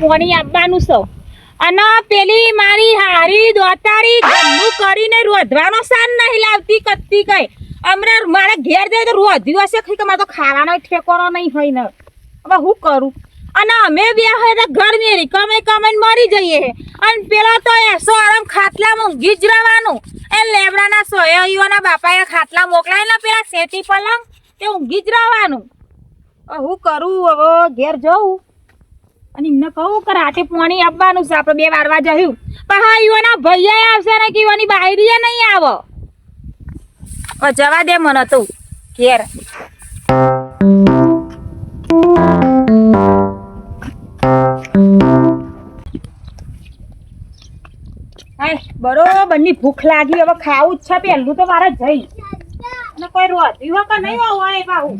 પોણી આપવાનું છે. અને પેલી મારી હારી દોતારી ગંદુ કરીને રોધવાનો સાન નહીં લાવતી કત્તી કઈ હમણાં મારા ઘેર જાય તો રોધ્યું હશે કે મારે તો ખાવાનો ઠેકોનો નહીં હોય ને. હવે હું કરું? અને અમે બે હોય તો ઘર મેરી કમે કમે મરી જઈએ અને પેલો તો એસો આરામ ખાટલામાં ઊંઘી જ રહેવાનું. એ લેબડાના સોયાઈઓના બાપાએ ખાટલા મોકલાય ને પેલા શેતી પલંગ, તે ઊંઘી જ રહેવાનું. હું કરું? હવે ઘેર જવું અને એમને કહું કે રાતે પાણી આપવાનું છે, આપણે બે વારવા જયું. પણ હા યુવાના ભૈયા આવશે ને કે યુવાની બાયરીએ નહીં આવો. જવા દે મને તું, ઘેર. બરોબરની ભૂખ લાગી, હવે ખાવું જ છે, પહેલું તો મારે જઈ. કોઈ રોતી હોય નહીં હોય બાબુ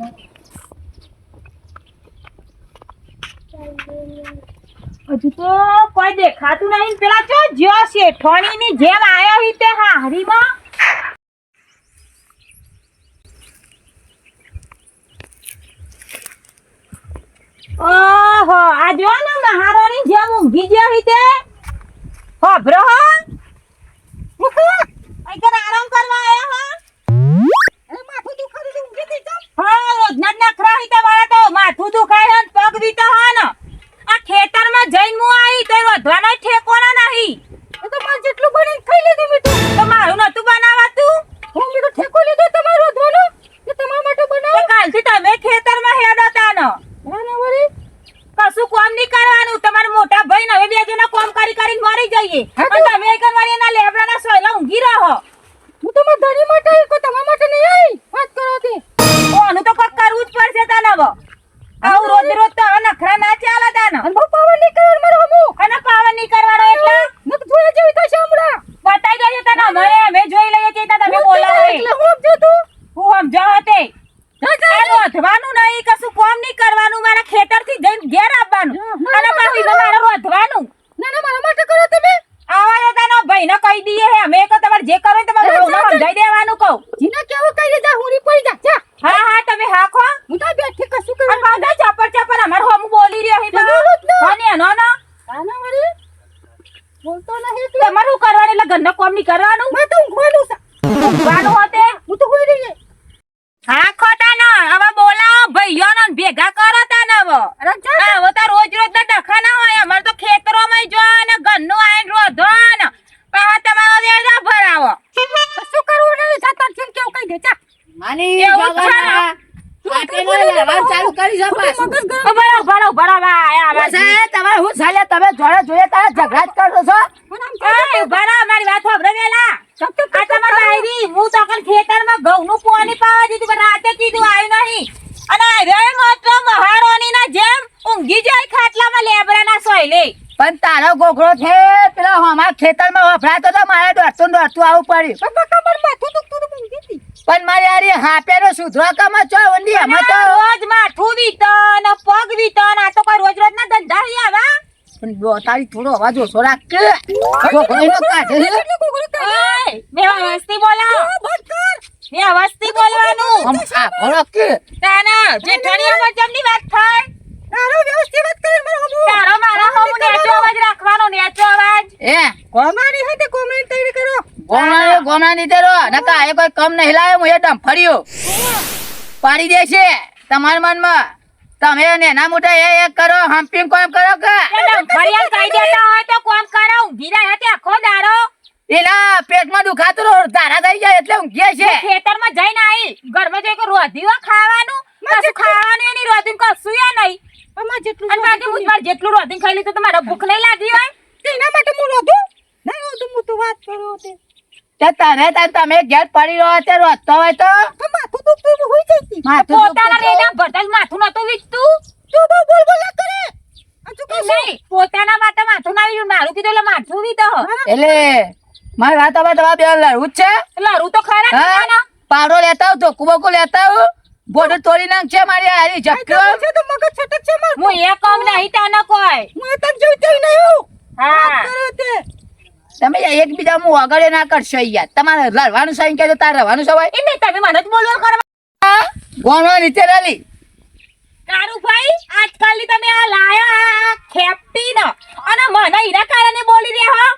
હજુ તો કોઈ દેખાતું નહીં. પેલા જો જ્યો શેઠોણીની જેમ આયો હી હારીમાં ઓહો, આ જો ને મહારાણી જેમ ઊંઘી ગયો હી તે. હો. બ્રો અહીં આરામ કરવા આયા હો. માથું દુખાતું ઊંઘી દીધો હા, રોજના જ નખરા હી વાળા તો માથું દુખાય ને પગ દીધો હા. સમજાઈ દેવાનું કહું. જીને કેવું કહી દે જા હુરી પડી જા જા હા હા તમે હા ખો હું તો બેઠી કશું કરું અને પાછા ચપર ચપર અમાર હોમ બોલી રહ્યો હે બા કોને એનો ના આના વળી બોલતો નહીં તમારે શું કરવાનું એટલે ઘરનો કોમ નહીં કરવાનું મેં તો ઊંઘવાનું છે ઊંઘવાનું હોતે હું તો હોઈ રહી હા ખોટા ના હવે બોલાવો ભાઈઓ ને ભેગા કરો તા ને હવે હા, હવે તો રોજ રોજ ના ડખા ના હોય અમારે તો ખેતરોમાં જો ને ઘરનું આઈને રોધો ને પાછા તમારો દેડા ભરાવો શું કરવું ને જતા છે કેવું કઈ દે ચા માની એવું જ છે ને. જવાના. આટેલો લેવાનું ચાલુ કરી છે પાછું. ભરો ભરો ભરો આયા બસ આ તમારે હું ચાલે તમે જોડે જોઈએ તારે ઝઘડા જ કરશો છો એ ભરો મારી વાત સાંભળો વેલા આ તમાર બાયરી હું તો કન ખેતરમાં ઘઉંનું પાણી પાવા દીધું પણ રાતે કીધું આવ્યું નહીં અને રે માત્ર મહારાણી ના જેમ ઊંઘી જાય ખાટલામાં લેબરાના સોયલે પણ તારો ગોખરો છે પેલા હમા ખેતરમાં વફરાતો તો મારે દોડતું ને દોડતું આવું પડ્યું. પણ માથું દુખતું તો ઊંઘી હતી. પણ મારી હારી હાપેનો સુધરો કમાં છો ઊંડી અમે તો રોજ માથું વીતન પગ વીતન આ તો કોઈ રોજ રોજ ના ધંધા હી આવા પણ તારી થોડો અવાજ ઓછો રાખ કે. ગોખરો કાઢે ઓય વસ્તી બોલા મે વસ્તી બોલવાનું. હમ આ ભરો કે. તાના જેઠાણી અમર જમની વાત થાય. તારો વ્યવસ્થિત વાત કરે મારો હમુ તારો મારા હમુ નેચો અવાજ રાખવાનો નેચો અવાજ. એ કોમારી હતે કોમેન્ટ તૈયાર કરો ગોમણા ગોમણા નીતે નકા એ કોઈ કમ નહીં લાયો હું એ ડંફળ્યો પાડી દે છે તમારા મનમાં. તમે નેના મોટા એ એક કરો હમ્પિંગ કોમ કરો કે? ફરિયાદ કહી દેતા હોય તો કોમ કરો ઊંઘી હતે આખો દાડો. એના પેટમાં દુખાતું રો ધારા થઈ જાય એટલે ઊંઘીએ છે. ખેતરમાં જઈને આવી ઘરમાં જઈ કે રોધીઓ ખાવાનું કશું ખાવાનું એની રોધીને કશું એ નહીં અને બાકી હું જેટલું રોધીને ખાઈ લીધું તો ભૂખ નહીં લાગી હોય. એના માટે હું રોધું? નહીં રોધું હું તો વાત કરું તે. તે તને તાર તમે ઘેર પડી રહ્યો તે રોધતો હોય તો? માથું દુખતું હોય જતી માથું પોતાના રેડા ભરતા માથું નતું વીકતું તું બહુ બોલ બોલ ના કરે પોતાના માટે માથું ના. મારું કીધું એટલે માથું વીતો એટલે મારી વાત હવે તમારે બે લડવું જ છે? લરું તો ખરા. પાવડો લેતા આવ ધોકુ બોકુ લેતા આવ. બોટલ તોડી નાખ છે મારી છે માર. હું એ કમ નહીં તને કોઈ. હા તમે એકબીજા હું વગડે ના કરશો યાર. તમારે રડવાનું સાઈન કહે તારે રવાનું સવાય એ નહીં તમે મને જ બોલવા કરવા. ગોણો નીચે રેલી. કારુભાઈ આજકાલની તમે આ લાયા રહ્યા ખેપટી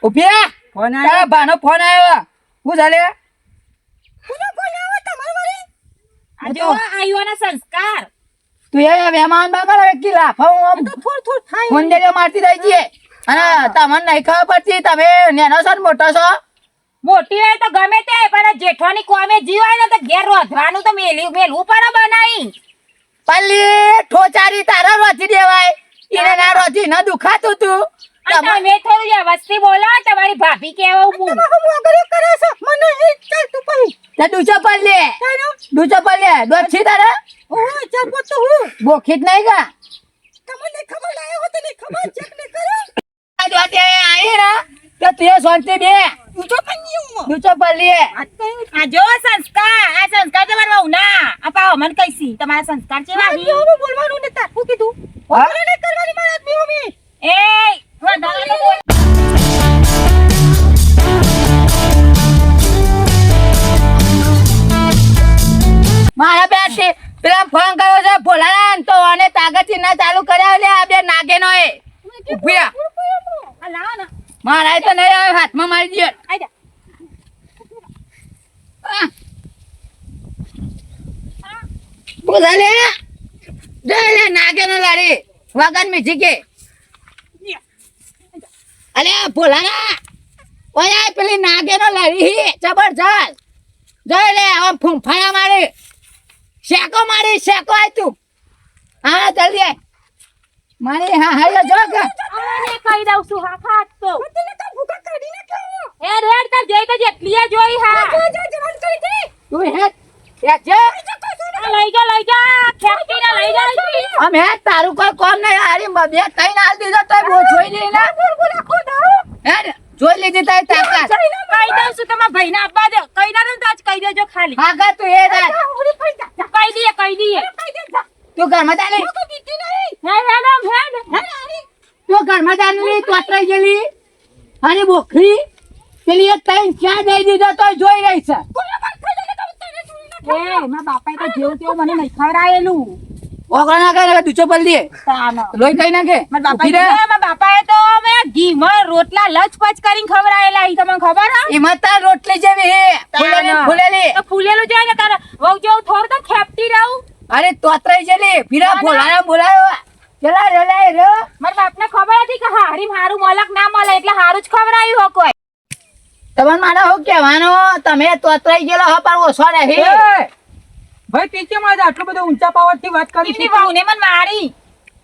ઊભી ફોન ભાનો ફોન આવ્યો. હું ચાલે આ જો આયુઓના સંસ્કાર. તું એ મહેમાન બાબા વ્યક્તિ લાફા હું આમ થોડ થોડ થાય. મુંડેરીઓ મારતી રહી છીએ. અને તમને નહીં ખબર પડતી તમે નેનો છો ને મોટો છો? મોટી હોય તો ગમે તે પણ જેઠવાની કોમે જીવ હોય ને તો ઘેર રોધવાનું તો મેલી મેલવું પણ બનાઈ. પલ્લી ઠોચારી તારા રોથી દેવાય. એને ના રોથી ન. દુખાતું તું. તમે તમે થોડું વ્યવસ્થિત બોલો તમારી ભાભી કેવું હું? તે ડૂચો પલ્લી ડૂચો પલ્લી દોધ છી તારા? બોખીત નહીં કા આ જોતે આઈ ને તો તું શાંતિ બે ડૂચો પલ્લી આ જો સંસ્કાર આ સંસ્કાર તમારા વહુ ના આ પાવો મને કઈસી તમારા સંસ્કાર કેવા હી? બોલવાનું ને તાર. હું કીધું. હા? કરવાની મારા આદમી હોમી એ વધારે બોલ. મારા બે પેલા ફોન કર્યો છે ભોલાના તો અને તાગતથી ના ચાલુ કર્યા લે આ બે નાગે નો એ મારા તો નહીં આવે, હાથમાં મારી દે બોલા લે જય નાગે નો લાડી વગન મીઠી કે. અલે ભોલાના ઓય પેલી નાગે નો લાડી જબરજસ્ત. જોઈ લે હવે ફૂંફાયા મારી શેકો મારી શેકો આય તું. હા જલ્દી આય. મારી હા હાલો જો કે. આને કહી દઉં છું હા ખાત તો એ રેડ તાર જોઈ તો જેટલી જોઈ હા. તું હે એ આ લઈ જા લઈ જા ખેંચીને લઈ જા અહીંથી. તારું કોઈ કોમ નહીં હારી બે કઈ ના દીધો તો બહુ જોઈ લી ને હે જોઈ લીધી તારી તાકાત. કઈ દઉં છું તમારા ભાઈને આપવા દે. કઈ ના દઉં તો આજ કહી દેજો ખાલી. હા તું એ રાત કઈ દઈએ કઈ દઈએ. તું ઘરમાં ચાલી હે મેડમ હે તું ઘરમાં ચાલી તું અતરાઈ ગયેલી. અને બોખરી. પેલી એક ત્રણ ક્યાં દઈ દીધો તો જોઈ રહી છે. એ મારા બાપા તો જેવું તેવું મને નહીં ખવડાયેલું. ઓગળા ના કરે દૂચો પલ દે લોહી કઈ નાખે? મારા ઊભી બાપાએ રહે. કીધું, મારા બાપાએ તો અમે ઘીમાં રોટલા લચપચ કરીને ખવડાયેલા ઈ તમને ખબર હા? એમાં તાર રોટલી જેવી હે. ફૂલેલી ફૂલેલી. તો ફૂલેલું જોઈ ને તારે વહુ જેવું તો ખેપતી રહું. અરે તોતરાઈ જેલી. ફીરા ના. બોલાયો ચલા રેલાય રે મારા બાપને ખબર હતી કે હારી મારું મલક ના મળે એટલે હારું જ ખવડાયું હો કોઈ. તમને મારે હું કહેવાનો તમે તોતરાઈ ગયેલો હો પણ ઓછો નહીં એ, ભાઈ તે કેમ આજે આટલો બધો ઊંચા પાવરથી વાત કરી એની છે વહુને મને મારી.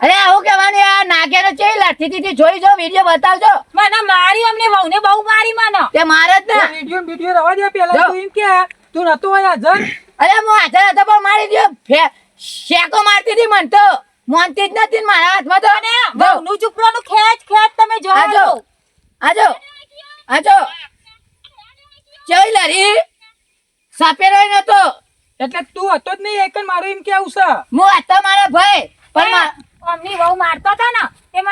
અરે આવું કહેવાનું આ નાગેનો ચેવી લાઠી દીધી? જોઈ જો વીડિયો બતાવજો. મને મારી અમને વહુને બહુ મારી મને. તે મારે જ ને. વીડિયો વીડિયો રવા દે પેલા તું એમ કે તું નતો હોય હાજર અરે હું હાજર હતો પણ મારી દીધો શેકો મારતી હતી મન તો. મોનતી જ નથી મારા હાથમાં તો. અને જો, વહુનું ચૂપડોનું ખેંચ ખેંચ તમે જોવા આજો આજો આજો ચેવી લારી. સાપેરો નતો. એટલે તું હતો જ નહીં એક મારું એમ કેવું છે? હું હતો મારા ભાઈ પણ અમની વહુ મારતો હતો ને?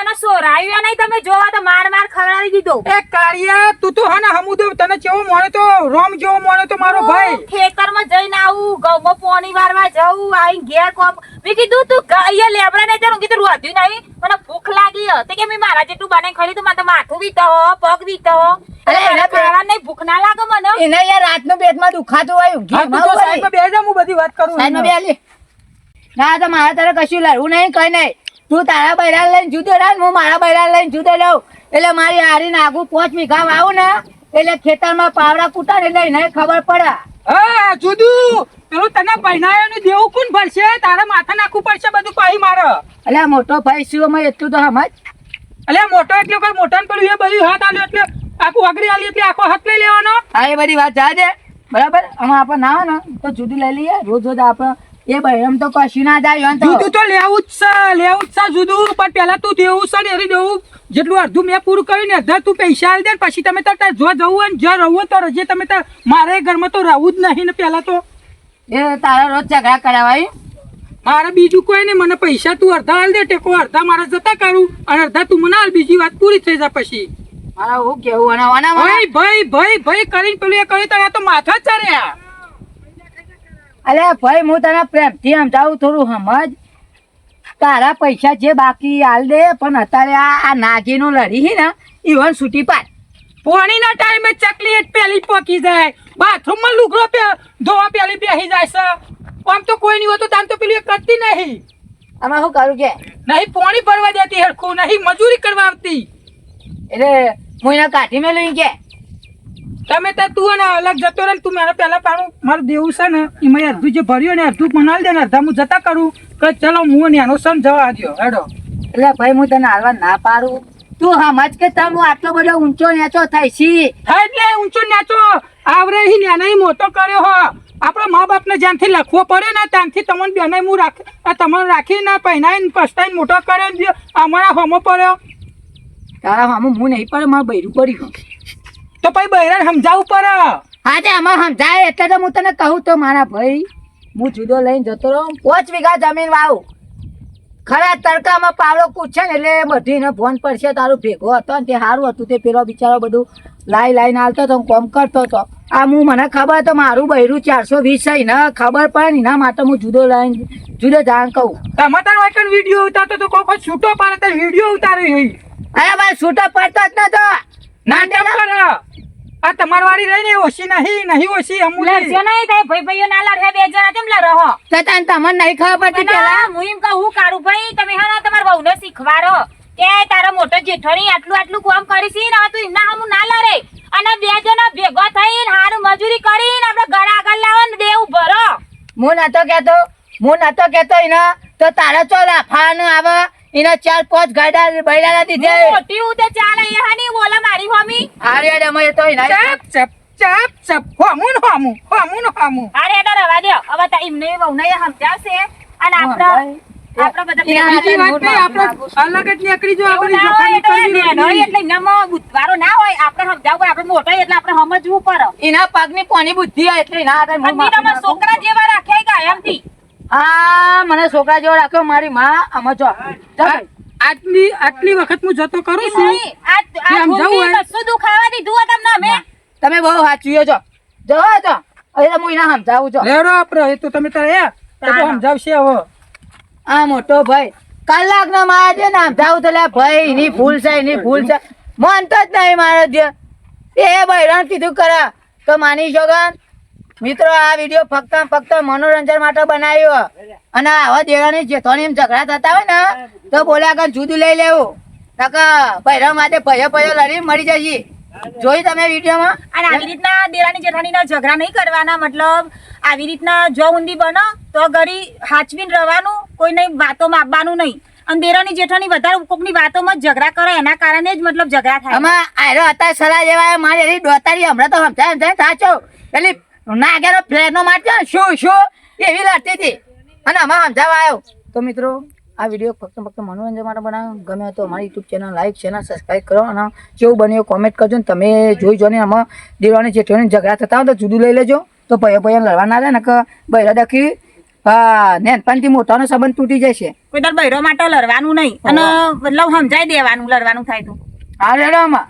મને સોરાવ્યો નહીં તમે જોવા તો માર માર ખવડાવી દીધો. એ કાળિયા તું તો હને ને હમુદો તને કેવો મોણે તો રોમ જેવો મોણે તો મારો ભાઈ. ખેતરમાં જઈને આવું ઘઉંમાં પોણી વારવા જવું આઈ ઘેર કોમ. મેં કીધું તું કાળિયા લેબડા નહીં જવાનું કીધું રોધ્યું નહીં. મને ભૂખ લાગી હતી તે કે મેં મારા જેટલું બને ખાલી તો? મને તો માથું બીતો હો, પગ બીતો હો. અરે એના મારે નહીં ભૂખ ના લાગે મને. એને યાર રાતનું પેટમાં દુખાતું હોય ઊંઘી હા તો સાઈડમાં બેસી હું બધી વાત કરું સાઈડમાં બે ના તો મારે તારે કશું લાવું નહીં કઈ નહીં. તું તારા બૈરા લઈને જુદો રાખ હું મારા બૈરા લઈને જુદો લઉં એટલે મારી હારીને આગું પોચ વીઘા આવું ને એટલે ખેતરમાં પાવડા કૂટા ને એટલે એને ખબર પડે. હા જુદું. પેલું તને પહેનાયોનું દેવું કોણ ભરશે? તારે માથા નાખવું પડશે બધું પાઈ મારે. એટલે મોટો ભાઈ શું અમે એટલું તો સમજ? એટલે મોટો એટલે કોઈ મોટા પેલું એ બધું હાથ આલ્યો એટલે આખું અગડી આલી એટલે આખો હાથ લઈ લેવાનો. હા એ બધી વાત જા દે બરાબર? આમાં આપણે ના ને તો જુદી લઈ લઈએ. રોજ રોજ આપણે એ ભાઈ એમ તો કશું ના જાય એમ તો. જુદું તો લેવું જ છે લેવું જ છે જુદું પણ પેલા તું દેવું છે ને એરી દેવું. જેટલું અડધું મેં પૂરું કર્યું ને અડધા તું પૈસા આલી દે પછી તમે તો તાર જો જવું હોય ને જો રહું તો રજે તમે તાર મારે ઘરમાં તો રહું જ નહીં ને પેલા તો. એ તારા રોજ ઝઘડા કરાવાય મારે બીજું કોઈ નહીં મને પૈસા તું અડધા આલ દે ટેકો અડધા મારે જતા કરું અને અડધા તું મને હાલ બીજી વાત પૂરી થઈ જાય પછી. મારા હું કેવું અને ભાઈ ભાઈ ભાઈ ભાઈ કરીને પેલું એ કર્યું તો આ તો માથા જ ચડ્યા અલે ભાઈ હું તને પ્રેમથી સમજાવું થોડું સમજ? તારા પૈસા જે બાકી હાલ દે પણ અત્યારે આ નાગીનું લડી હી ને ઈવન છૂટી પાડ. પોણીના ટાઈમે ચકલી એક પેલી પોકી જાય બાથરૂમમાં લુગડો પે ધોવા પેલી બેસી જાય છે. આમ તો કોઈ નહીં હોતું તામ તો પેલી કરતી નહીં. આમાં શું કરું કે? નહીં પોણી ભરવા દેતી હરખું નહીં મજૂરી કરવા આવતી. એટલે હું એના કાઢી મેલું કે તમે તો તું અને અલગ જતો રહે તું મારે પહેલા પાડું. મારું દેવું છે ને એમાં અડધું જે ભર્યું ને અડધું મનાવી દે ને અડધા હું જતા કરું. કે ચલો હું ને એનો સમજાવવા દો હેડો. એટલે ભાઈ હું તને હાલવા ના પાડું. તું સમજ કે તમે આટલો બધો ઊંચો નેચો થાય છે એટલે ઊંચો નેચો. આવરે હી નેનાઈ મોટો કર્યો હો. આપણા મા બાપને જ્યાંથી લખવો પડે ને ત્યાંથી તમને બેને હું રાખ તમને રાખીને પહેનાઈને પસ્તાઈને મોટો કર્યો અમારા હોમો પડ્યો. તારા મામું હું નહીં પડે મારું બૈરું પડ્યું. તો પછી બહેરાને સમજાવવું પડે. હા તે આમાં સમજાય. એટલે તો હું તને કહું તો મારા ભાઈ હું જુદો લઈને જતો રહું. પાંચ વીઘા જમીન વાવું. ખરા તડકામાં પાવડો કૂદશે ને એટલે બધી ને ફોન પડશે તારું ભેગો હતો ને તે સારું હતું તે પેલો બિચારો બધું લાઈ લાઈને હાલતો હતો કોમ કરતો હતો. આ હું મને ખબર તો મારું બૈરું ચારસો વીસ છે ને ખબર પડે ને એના માટે હું જુદો લઈને જુદો જાણ કહું. તમે તાર વાંચન વીડિયો ઉતારતો તો કોઈ છૂટો પાડે તો વીડિયો ઉતાર્યો હોય. અરે ભાઈ છૂટો પડતો જ નતો. ના કેમ કરે આ તમાર વાળી રહી ને ઓછી નહીં નહીં ઓછી નહીં થાય ભાઈ ભાઈઓ ના લડે બે જણા કેમ લડો તો તને તમને નહીં ખબર પડતી પેલા. હું એમ કહું કારું ભાઈ તમે હા તમારા વહુને શીખવાડો. કે તારો મોટો જેઠોણી આટલું આટલું કામ કરી છે ને તું એમના હમું ના લડે. અને બે જણા ભેગો થઈને હારું મજૂરી કરીને આપણે ઘર આગળ લાવો ને દેવું ભરો. હું નતો કેતો હું નતો કેતો એના. તો તારા ચો લાફાનું આવે. એના ચાર પાંચ ગાડા બૈરાના દીધે મોટી ઉતે ચાલે એ હની બોલા મારી હોમી. અરે અમે તો એના ચપ ચપ ચપ ચપ. હોમું ને હોમું હોમું ને હોમું. અરે એનો રવા દે હવે તો એમને વહુને એ સમજાવશે. અને આપણે. છોકરા જેવા રાખ્યા કાયમથી હા મને છોકરા જેવો રાખ્યો મારી માં. આમાં જો. આટલી આટલી વખત હું જતો કરું છું. આ આ દુખાવા દીધું તમને તમે બહુ સાચું છો. જો જો. હવે હું એના સમજાવું છો. લેવડો આપણે એ તો તમે તારે તો તો સમજાવશે હવે. આ મોટો ભાઈ. કલાક નો મારે છે ને સમજાવું તો લે ભાઈ એની ભૂલ છે એની ભૂલ છે. માનતો જ નહીં મારો જે. એ બૈરાણ કીધું કરે. તો માની શોગન મિત્રો આ વીડિયો ફક્ત ફક્ત મનોરંજન માટે બનાવ્યો. અને આવા દેવાની જેથોની એમ ઝઘડા થતા હોય ને તો બોલ્યા કે જુદું લઈ લેવું. નકા માટે ભયો ભયો લડી મરી જશે જોઈ તમે વિડીયોમાં? અને આવી રીતના દેરાની જેઠાણીના ઝઘડા નહીં કરવાના મતલબ આવી રીતના જો ઊંધી બનો તો ઘડી હાચવીને રહેવાનું કોઈ નહીં વાતોમાં આવવાનું નહીં. અને દેરાની જેઠાણી વધારે કોકની વાતોમાં ઝઘડા કરે એના કારણે જ મતલબ ઝઘડા થાય. આમાં આયરો હતા સલાહ જેવા મારી એની દોતારી હમણાં તો સમજાય સમજાય સાચો. પેલી નાગેરો ફ્લેનો મારજો શું શું? એવી લડતી હતી. અને આમાં સમજાવવા આવ્યો. તો મિત્રો આ વીડિયો ફક્ત ફક્ત મનોરંજન માટે બનાવ્યો. ગમે તો અમારી YouTube channel like channel subscribe કરો. અને જેવું બન્યું કોમેન્ટ કરજો ને તમે જોઈ જો ને આમાં દેવાની જેઠીઓની ઝઘડા થતા હોય તો જુદું લઈ લેજો. તો ભયો ભયો લડવા ના થાય ને કે બૈરા દખી હા નેનપણથી મોટાનો સંબંધ તૂટી જશે કોઈ તાર બૈરો માટે લડવાનું નહીં. અને મતલબ સમજાઈ દેવાનું લડવાનું થાય તો. હા રેડો આમાં.